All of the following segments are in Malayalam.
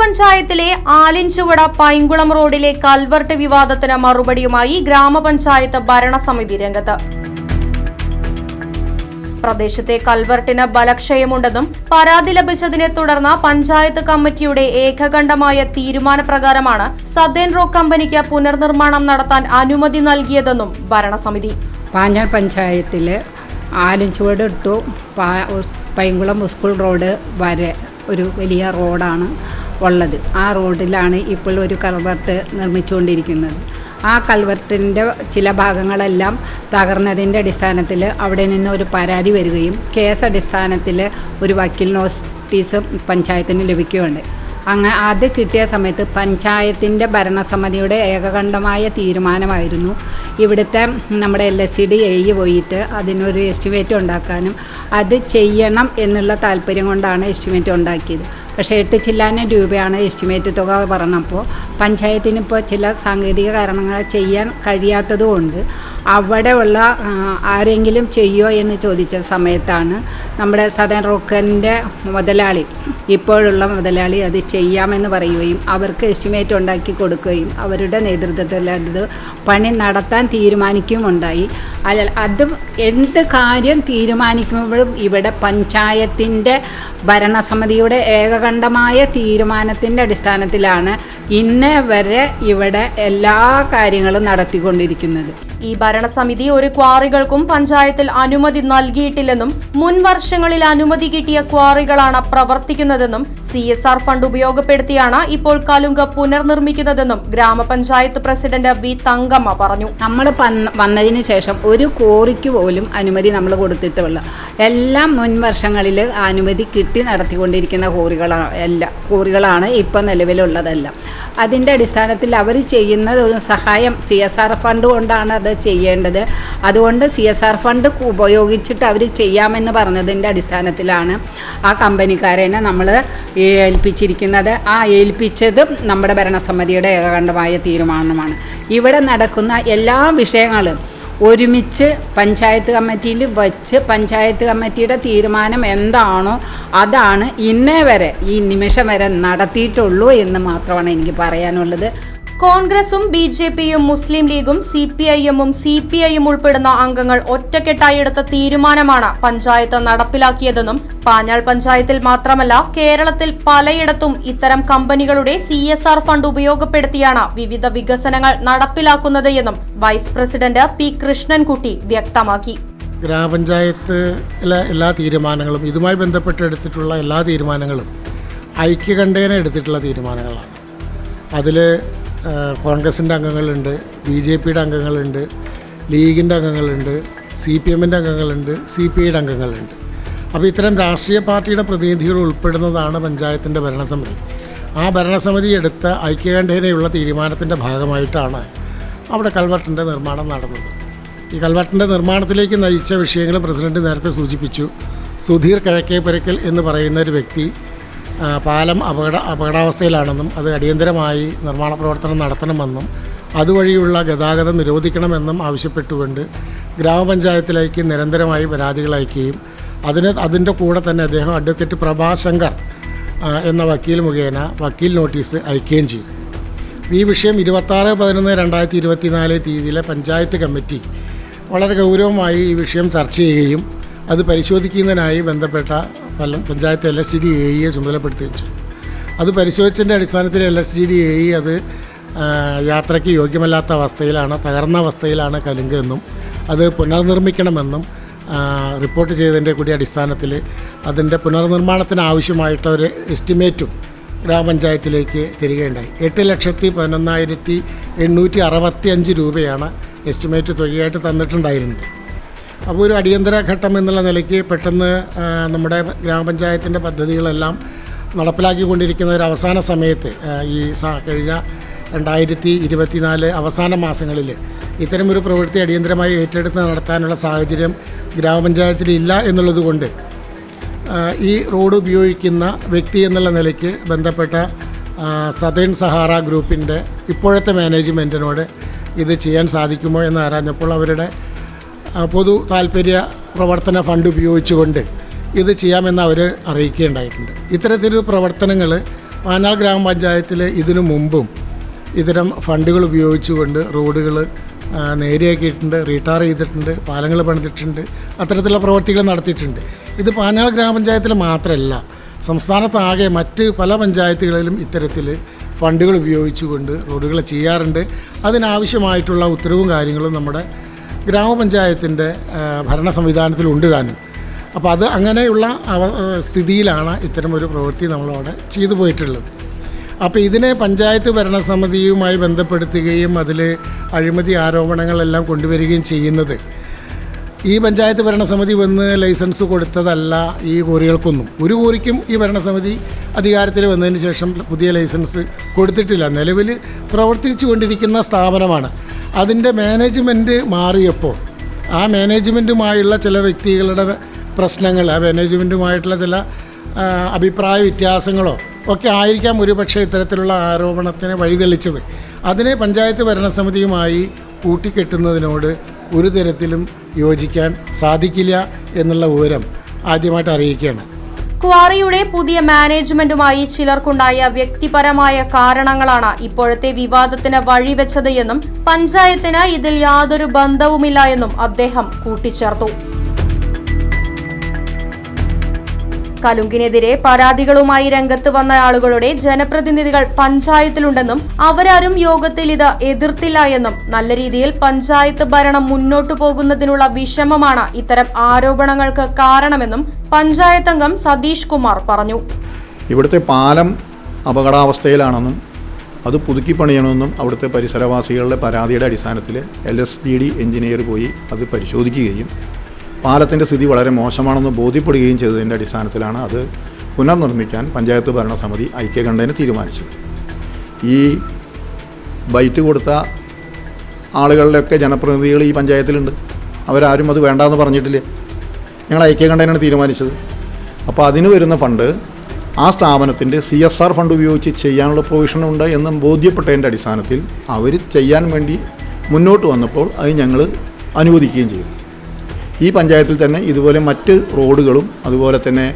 പഞ്ചായത്തിലെ ആലിൻചുവട പൈങ്കുളം റോഡിലെ കൽവർട്ട് വിവാദത്തിന് മറുപടിയുമായി ഗ്രാമപഞ്ചായത്ത് ഭരണസമിതി രംഗത്ത്. പ്രദേശത്തെ കൽവർട്ടിന് ബലക്ഷയമുണ്ടെന്നും പരാതി ലഭിച്ചതിനെ തുടർന്ന് പഞ്ചായത്ത് കമ്മിറ്റിയുടെ ഏകകണ്ഠമായ തീരുമാനപ്രകാരമാണ് സദേൻ റോക്ക് കമ്പനിക്ക് പുനർനിർമ്മാണം നടത്താൻ അനുമതി നൽകിയതെന്നും ഭരണസമിതി. പാഞ്ഞാൾ പഞ്ചായത്തിൽ Alanchuvadu to Painkulam school road വരെ ഒരു വലിയ റോഡാണ്. ഉള്ളത്. ആ റോഡിലാണ് ഇപ്പോൾ ഒരു കൽവർട്ട് നിർമ്മിച്ചുകൊണ്ടിരിക്കുന്നത്. ആ കൽവർട്ടിന്റെ ചില ഭാഗങ്ങളെല്ലാം തകർന്നതിന്റെ അടിസ്ഥാനത്തിൽ അവിടെ നിന്ന് ഒരു പരാതി വരികയും കേസ് അടിസ്ഥാനത്തിൽ ഒരു വക്കീൽ നോട്ടീസ് പഞ്ചായത്തിന് ലഭിക്കുകയുണ്ട്. അങ്ങനെ അത് കിട്ടിയ സമയത്ത് പഞ്ചായത്തിന്റെ ഭരണസമിതിയുടെ ഏകകണ്ഠമായ തീരുമാനമായിരുന്നു ഇവിടുത്തെ നമ്മുടെ L S C D A പോയിട്ട് അതിനൊരു എസ്റ്റിമേറ്റ് ഉണ്ടാക്കാനും അത് ചെയ്യണം എന്നുള്ള താല്പര്യം കൊണ്ടാണ് എസ്റ്റിമേറ്റ് ഉണ്ടാക്കിയത്. പക്ഷേ എട്ട് ചില്ലാനം രൂപയാണ് എസ്റ്റിമേറ്റ് തുക പറഞ്ഞപ്പോൾ പഞ്ചായത്തിനിപ്പോൾ ചില സാങ്കേതിക കാരണങ്ങൾ ചെയ്യാൻ കഴിയാത്തതുകൊണ്ട് അവിടെയുള്ള ആരെങ്കിലും ചെയ്യോ എന്ന് ചോദിച്ച സമയത്താണ് നമ്മുടെ സദൻ റോക്കന്റെ മുതലാളി ഇപ്പോഴുള്ള മുതലാളി അത് ചെയ്യാമെന്ന് പറയുകയും അവർക്ക് എസ്റ്റിമേറ്റ് ഉണ്ടാക്കി കൊടുക്കുകയും അവരുടെ നേതൃത്വത്തിൽ അത് പണി നടത്താൻ തീരുമാനിക്കുകയുമുണ്ടായി അല്ല അത് എന്ത് കാര്യം തീരുമാനിക്കുമ്പോഴും ഇവിടെ പഞ്ചായത്തിന്റെ ഭരണസമിതിയുടെ ഏകകണ്ഠമായ തീരുമാനത്തിന്റെ അടിസ്ഥാനത്തിലാണ് ഇന്നേ വരെ ഇവിടെ എല്ലാ കാര്യങ്ങളും നടത്തിക്കൊണ്ടിരിക്കുന്നത്. ഈ ഭരണസമിതി ഒരു ക്വാറികൾക്കും പഞ്ചായത്തിൽ അനുമതി നൽകിയിട്ടില്ലെന്നും മുൻ വർഷങ്ങളിൽ അനുമതി കിട്ടിയ ക്വാറികളാണ് പ്രവർത്തിക്കുന്നതെന്നും സി എസ് ആർ ഫണ്ട് ഉപയോഗപ്പെടുത്തിയാണ് ഇപ്പോൾ കലുങ്ക പുനർനിർമ്മിക്കുന്നതെന്നും ഗ്രാമപഞ്ചായത്ത് പ്രസിഡന്റ് വി തങ്കമ്മ പറഞ്ഞു. നമ്മൾ വന്നതിന് ശേഷം ഒരു ക്വാറിക്ക് പോലും അനുമതി നമ്മൾ കൊടുത്തിട്ടുള്ള എല്ലാം മുൻ വർഷങ്ങളിൽ അനുമതി കിട്ടി നടത്തിക്കൊണ്ടിരിക്കുന്ന കോറികളാണ് എല്ലാ കോറികളാണ് ഇപ്പം നിലവിലുള്ളതെല്ലാം. അതിന്റെ അടിസ്ഥാനത്തിൽ അവർ ചെയ്യുന്ന സഹായം സി എസ് ആർ ഫണ്ട് കൊണ്ടാണ് അത് ചെയ്യേണ്ടത്. അതുകൊണ്ട് സി എസ് ആർ ഫണ്ട് ഉപയോഗിച്ചിട്ട് അവർ ചെയ്യാമെന്ന് പറഞ്ഞതിന്റെ അടിസ്ഥാനത്തിലാണ് ആ കമ്പനിക്കാരനെ നമ്മൾ ഏൽപ്പിച്ചിരിക്കുന്നത്. ആ ഏൽപ്പിച്ചതും നമ്മുടെ ഭരണസമിതിയുടെ ഏകകണ്ഠമായ തീരുമാനമാണ്. ഇവിടെ നടക്കുന്ന എല്ലാ വിഷയങ്ങളും ഒരുമിച്ച് പഞ്ചായത്ത് കമ്മിറ്റിയിൽ വച്ച് പഞ്ചായത്ത് കമ്മിറ്റിയുടെ തീരുമാനം എന്താണോ അതാണ് ഇന്നേ വരെ ഈ നിമിഷം വരെ നടത്തിയിട്ടുള്ളൂ എന്ന് മാത്രമാണ് എനിക്ക് പറയാനുള്ളത്. കോൺഗ്രസും ബി ജെ പിയും മുസ്ലിം ലീഗും സി പി ഐ എമ്മും സി പി ഐയും ഉൾപ്പെടുന്ന അംഗങ്ങൾ ഒറ്റക്കെട്ടായി എടുത്ത തീരുമാനമാണ് പഞ്ചായത്ത് നടപ്പിലാക്കിയതെന്നും പാഞ്ഞാൾ പഞ്ചായത്തിൽ മാത്രമല്ല കേരളത്തിൽ പലയിടത്തും ഇത്തരം കമ്പനികളുടെ സി എസ് ആർ ഫണ്ട് ഉപയോഗപ്പെടുത്തിയാണ് വിവിധ വികസനങ്ങൾ നടപ്പിലാക്കുന്നത് എന്നും വൈസ് പ്രസിഡന്റ് പി കൃഷ്ണൻകുട്ടി വ്യക്തമാക്കി. ഗ്രാമപഞ്ചായത്ത് എല്ലാ തീരുമാനങ്ങളും ഇതുമായി ബന്ധപ്പെട്ട് എടുത്തിട്ടുള്ള എല്ലാ തീരുമാനങ്ങളും ഐക്യകണ്ഠേന എടുത്തിട്ടുള്ള തീരുമാനങ്ങളാണ്. അതിൽ കോൺഗ്രസിന്റെ അംഗങ്ങളുണ്ട് ബി ജെ പിയുടെ അംഗങ്ങളുണ്ട് ലീഗിന്റെ അംഗങ്ങളുണ്ട് സി പി എമ്മിന്റെ അംഗങ്ങളുണ്ട് സി പി ഐയുടെ അംഗങ്ങളുണ്ട്. അപ്പോൾ ഇത്തരം രാഷ്ട്രീയ പാർട്ടിയുടെ പ്രതിനിധികൾ ഉൾപ്പെടുന്നതാണ് പഞ്ചായത്തിന്റെ ഭരണസമിതി. ആ ഭരണസമിതി എടുത്ത ഐക്യകണ്ഠേനയുള്ള തീരുമാനത്തിന്റെ ഭാഗമായിട്ടാണ് അവിടെ കൽവട്ടിന്റെ നിർമ്മാണം നടന്നത്. ഈ കൽവട്ടിന്റെ നിർമ്മാണത്തിലേക്ക് നയിച്ച വിഷയങ്ങൾ പ്രസിഡന്റ് നേരത്തെ സൂചിപ്പിച്ചു. സുധീർ കിഴക്കേപ്പുരക്കൽ എന്ന് പറയുന്ന ഒരു വ്യക്തി പാലം അപകട അപകടാവസ്ഥയിലാണെന്നും അത് അടിയന്തരമായി നിർമ്മാണ പ്രവർത്തനം നടത്തണമെന്നും അതുവഴിയുള്ള ഗതാഗതം നിരോധിക്കണമെന്നും ആവശ്യപ്പെട്ടുകൊണ്ട് ഗ്രാമപഞ്ചായത്തിലേക്ക് നിരന്തരമായി പരാതികൾ അയക്കുകയും അതിന് അതിന്റെ കൂടെ തന്നെ അദ്ദേഹം അഡ്വക്കേറ്റ് പ്രഭാശങ്കർ എന്ന വക്കീൽ മുഖേന വക്കീൽ നോട്ടീസ് അയക്കുകയും ചെയ്തു. ഈ വിഷയം ഇരുപത്താറ് പതിനൊന്ന് രണ്ടായിരത്തി ഇരുപത്തിനാല് തീയതിയിലെ പഞ്ചായത്ത് കമ്മിറ്റി വളരെ ഗൗരവമായി ഈ വിഷയം ചർച്ച ചെയ്യുകയും അത് പരിശോധിക്കുന്നതിനായി ബന്ധപ്പെട്ട പല panchayat L S D D A ഇയെ ചുമതലപ്പെടുത്തി വെച്ചു അത് പരിശോധിച്ചതിന്റെ അടിസ്ഥാനത്തിൽ L S D D A അത് യാത്രയ്ക്ക് യോഗ്യമല്ലാത്ത അവസ്ഥയിലാണ് തകർന്ന അവസ്ഥയിലാണ് കലുങ്ക് എന്നും അത് പുനർനിർമ്മിക്കണമെന്നും റിപ്പോർട്ട് ചെയ്തതിന്റെ കൂടി അടിസ്ഥാനത്തിൽ അതിന്റെ പുനർനിർമ്മാണത്തിന് ആവശ്യമായിട്ടുള്ള ഒരു എസ്റ്റിമേറ്റും ഗ്രാമപഞ്ചായത്തിലേക്ക് തരികയുണ്ടായി. എട്ട് ലക്ഷത്തി പതിനൊന്നായിരത്തി എണ്ണൂറ്റി അറുപത്തി അഞ്ച് രൂപയാണ് എസ്റ്റിമേറ്റ് തുകയായിട്ട് തന്നിട്ടുണ്ടായിരുന്നത്. അപ്പോൾ ഒരു അടിയന്തര ഘട്ടം എന്നുള്ള നിലയ്ക്ക് പെട്ടെന്ന് നമ്മുടെ ഗ്രാമപഞ്ചായത്തിന്റെ പദ്ധതികളെല്ലാം നടപ്പിലാക്കിക്കൊണ്ടിരിക്കുന്ന ഒരു അവസാന സമയത്ത് ഈ കഴിഞ്ഞ രണ്ടായിരത്തി ഇരുപത്തിനാല് അവസാന മാസങ്ങളിൽ ഇത്തരമൊരു പ്രവൃത്തി അടിയന്തരമായി ഏറ്റെടുത്ത് നടത്താനുള്ള സാഹചര്യം ഗ്രാമപഞ്ചായത്തിൽ ഇല്ല എന്നുള്ളത് കൊണ്ട് ഈ റോഡ് ഉപയോഗിക്കുന്ന വ്യക്തി എന്നുള്ള നിലയ്ക്ക് ബന്ധപ്പെട്ട സതേൺ സഹാറ ഗ്രൂപ്പിന്റെ ഇപ്പോഴത്തെ മാനേജ്മെന്റിനോട് ഇത് ചെയ്യാൻ സാധിക്കുമോ എന്ന് ആരാഞ്ഞപ്പോൾ അവരുടെ പൊതു താല്പര്യ പ്രവർത്തന ഫണ്ട് ഉപയോഗിച്ചുകൊണ്ട് ഇത് ചെയ്യാമെന്ന് അവർ അറിയിക്കുകയുണ്ടായിട്ടുണ്ട്. ഇത്തരത്തിലൊരു പ്രവർത്തനങ്ങൾ പാഞ്ഞാൾ ഗ്രാമപഞ്ചായത്തിൽ ഇതിനു മുമ്പും ഇത്തരം ഫണ്ടുകൾ ഉപയോഗിച്ചുകൊണ്ട് റോഡുകൾ നേരെയാക്കിയിട്ടുണ്ട് റീടാർ ചെയ്തിട്ടുണ്ട് പാലങ്ങൾ പണിതിട്ടുണ്ട് അത്തരത്തിലുള്ള പ്രവർത്തികൾ നടത്തിയിട്ടുണ്ട്. ഇത് പാഞ്ഞാൾ ഗ്രാമപഞ്ചായത്തിൽ മാത്രമല്ല സംസ്ഥാനത്താകെ മറ്റ് പല പഞ്ചായത്തുകളിലും ഇത്തരത്തിൽ ഫണ്ടുകൾ ഉപയോഗിച്ചുകൊണ്ട് റോഡുകൾ ചെയ്യാറുണ്ട്. അതിനാവശ്യമായിട്ടുള്ള ഉത്തരവും കാര്യങ്ങളും നമ്മുടെ ഗ്രാമപഞ്ചായത്തിന്റെ ഭരണ സംവിധാനത്തിലുണ്ട് താനും. അപ്പോൾ അത് അങ്ങനെയുള്ള അവ സ്ഥിതിയിലാണ് ഇത്തരമൊരു പ്രവൃത്തി നമ്മളവിടെ ചെയ്തു പോയിട്ടുള്ളത്. അപ്പോൾ ഇതിനെ പഞ്ചായത്ത് ഭരണസമിതിയുമായി ബന്ധപ്പെടുത്തുകയും അതിൽ അഴിമതി ആരോപണങ്ങളെല്ലാം കൊണ്ടുവരികയും ചെയ്യുന്നത്. ഈ പഞ്ചായത്ത് ഭരണസമിതി വന്ന് ലൈസൻസ് കൊടുത്തതല്ല ഈ കോറികൾക്കൊന്നും. ഒരു കോറിക്കും ഈ ഭരണസമിതി അധികാരത്തിൽ വന്നതിന് ശേഷം പുതിയ ലൈസൻസ് കൊടുത്തിട്ടില്ല. നിലവിൽ പ്രവർത്തിച്ചു കൊണ്ടിരിക്കുന്ന സ്ഥാപനമാണ്. അതിന്റെ മാനേജ്മെന്റ് മാറിയപ്പോൾ ആ മാനേജ്മെന്റുമായുള്ള ചില വ്യക്തികളുടെ പ്രശ്നങ്ങൾ ആ മാനേജ്മെന്റുമായിട്ടുള്ള ചില അഭിപ്രായ വ്യത്യാസങ്ങളോ ഒക്കെ ആയിരിക്കാം ഒരുപക്ഷെ ഇത്തരത്തിലുള്ള ആരോപണത്തിന് വഴിതെളിച്ചത്. അതിനെ പഞ്ചായത്ത് ഭരണസമിതിയുമായി കൂട്ടിക്കെട്ടുന്നതിനോട് ഒരു തരത്തിലും യോജിക്കാൻ സാധിക്കില്ല എന്നുള്ള വിവരം ആദ്യമായിട്ട് അറിയിക്കുകയാണ്. ക്വാറിയുടെ പുതിയ മാനേജ്മെന്റുമായി ചിലർക്കുണ്ടായ വ്യക്തിപരമായ കാരണങ്ങളാണ് ഇപ്പോഴത്തെ വിവാദത്തിന് വഴിവെച്ചത് എന്നും പഞ്ചായത്തിന് ഇതിൽ യാതൊരു ബന്ധവുമില്ല എന്നും അദ്ദേഹം കൂട്ടിച്ചേർത്തു. കലുങ്കിനെതിരെ പരാതികളുമായി രംഗത്ത് വന്ന ആളുകളുടെ ജനപ്രതിനിധികൾ പഞ്ചായത്തിലുണ്ടെന്നും അവരാരും യോഗത്തിൽ ഇത് എതിർത്തില്ല എന്നും നല്ല രീതിയിൽ പഞ്ചായത്ത് ഭരണം മുന്നോട്ടു പോകുന്നതിനുള്ള വിഷമമാണ് ഇത്തരം ആരോപണങ്ങൾക്ക് കാരണമെന്നും പഞ്ചായത്ത് അംഗം സതീഷ് കുമാർ പറഞ്ഞു. ഇവിടുത്തെ പാലം അപകടാവസ്ഥയിലാണെന്നും അത് പുതുക്കി പണിയണമെന്നും അവിടുത്തെ പരിസരവാസികളുടെ പരാതിയുടെ അടിസ്ഥാനത്തിൽ L S D D engineer പോയി അത് പരിശോധിക്കുകയും പാലത്തിന്റെ സ്ഥിതി വളരെ മോശമാണെന്ന് ബോധ്യപ്പെടുകയും ചെയ്തതിന്റെ അടിസ്ഥാനത്തിലാണ് അത് പുനർനിർമ്മിക്കാൻ പഞ്ചായത്ത് ഭരണസമിതി ഐക്യകണ്ഠേന തീരുമാനിച്ചത്. ഈ ബൈറ്റ് കൊടുത്ത ആളുകളുടെയൊക്കെ ജനപ്രതിനിധികൾ ഈ പഞ്ചായത്തിലുണ്ട്. അവരാരും അത് വേണ്ടാന്ന് പറഞ്ഞിട്ടില്ല. ഞങ്ങൾ ഐക്യകണ്ഠേനാണ് തീരുമാനിച്ചത്. അപ്പോൾ അതിന് വരുന്ന ഫണ്ട് ആ സ്ഥാപനത്തിന്റെ സി എസ് ആർ ഫണ്ട് ഉപയോഗിച്ച് ചെയ്യാനുള്ള പ്രൊവിഷൻ ഉണ്ട് എന്ന് ബോധ്യപ്പെട്ടതിന്റെ അടിസ്ഥാനത്തിൽ അവർ ചെയ്യാൻ വേണ്ടി മുന്നോട്ട് വന്നപ്പോൾ അത് ഞങ്ങൾ അനുവദിക്കുകയും ചെയ്തു. ഈ പഞ്ചായത്തിൽ തന്നെ ഇതുപോലെ മറ്റ് റോഡുകളും അതുപോലെ തന്നെ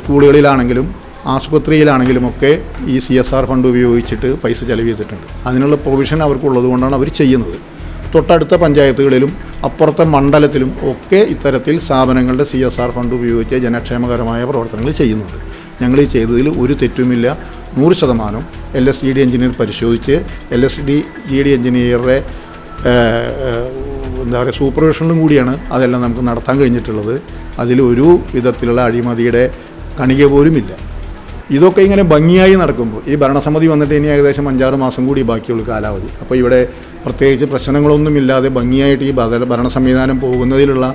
സ്കൂളുകളിലാണെങ്കിലും ആശുപത്രിയിലാണെങ്കിലും ഒക്കെ ഈ സി എസ് ആർ ഫണ്ട് ഉപയോഗിച്ചിട്ട് പൈസ ചെലവ് ചെയ്തിട്ടുണ്ട്. അതിനുള്ള പ്രൊവിഷൻ അവർക്കുള്ളത് കൊണ്ടാണ് അവർ ചെയ്യുന്നത്. തൊട്ടടുത്ത പഞ്ചായത്തുകളിലും അപ്പുറത്തെ മണ്ഡലത്തിലും ഒക്കെ ഇത്തരത്തിൽ സ്ഥാപനങ്ങളുടെ സി എസ് ആർ ഫണ്ട് ഉപയോഗിച്ച് ജനക്ഷേമകരമായ പ്രവർത്തനങ്ങൾ ചെയ്യുന്നുണ്ട്. ഞങ്ങൾ ഈ ചെയ്തതിൽ ഒരു തെറ്റുമില്ല. നൂറ് ശതമാനം L S G D engineer പരിശോധിച്ച് L S D G D എഞ്ചിനീയറുടെ എന്താ പറയുക സൂപ്പർവിഷനിലും കൂടിയാണ് അതെല്ലാം നമുക്ക് നടത്താൻ കഴിഞ്ഞിട്ടുള്ളത്. അതിലൊരു വിധത്തിലുള്ള അഴിമതിയുടെ കണിക പോലുമില്ല ഇതൊക്കെ ഇങ്ങനെ ഭംഗിയായി നടക്കുമ്പോൾ ഈ ഭരണസമിതി വന്നിട്ട് ഇനി ഏകദേശം അഞ്ചാറ് മാസം കൂടി ബാക്കിയുള്ള കാലാവധി. അപ്പോൾ ഇവിടെ പ്രത്യേകിച്ച് പ്രശ്നങ്ങളൊന്നുമില്ലാതെ ഭംഗിയായിട്ട് ഈ ഭരണ സംവിധാനം പോകുന്നതിലുള്ള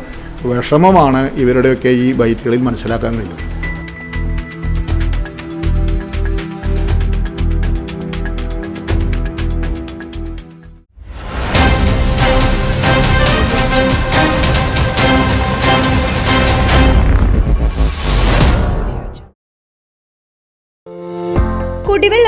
വിഷമമാണ് ഇവരുടെയൊക്കെ ഈ ബൈറ്റുകളിൽ മനസ്സിലാക്കാൻ കഴിയുന്നത്.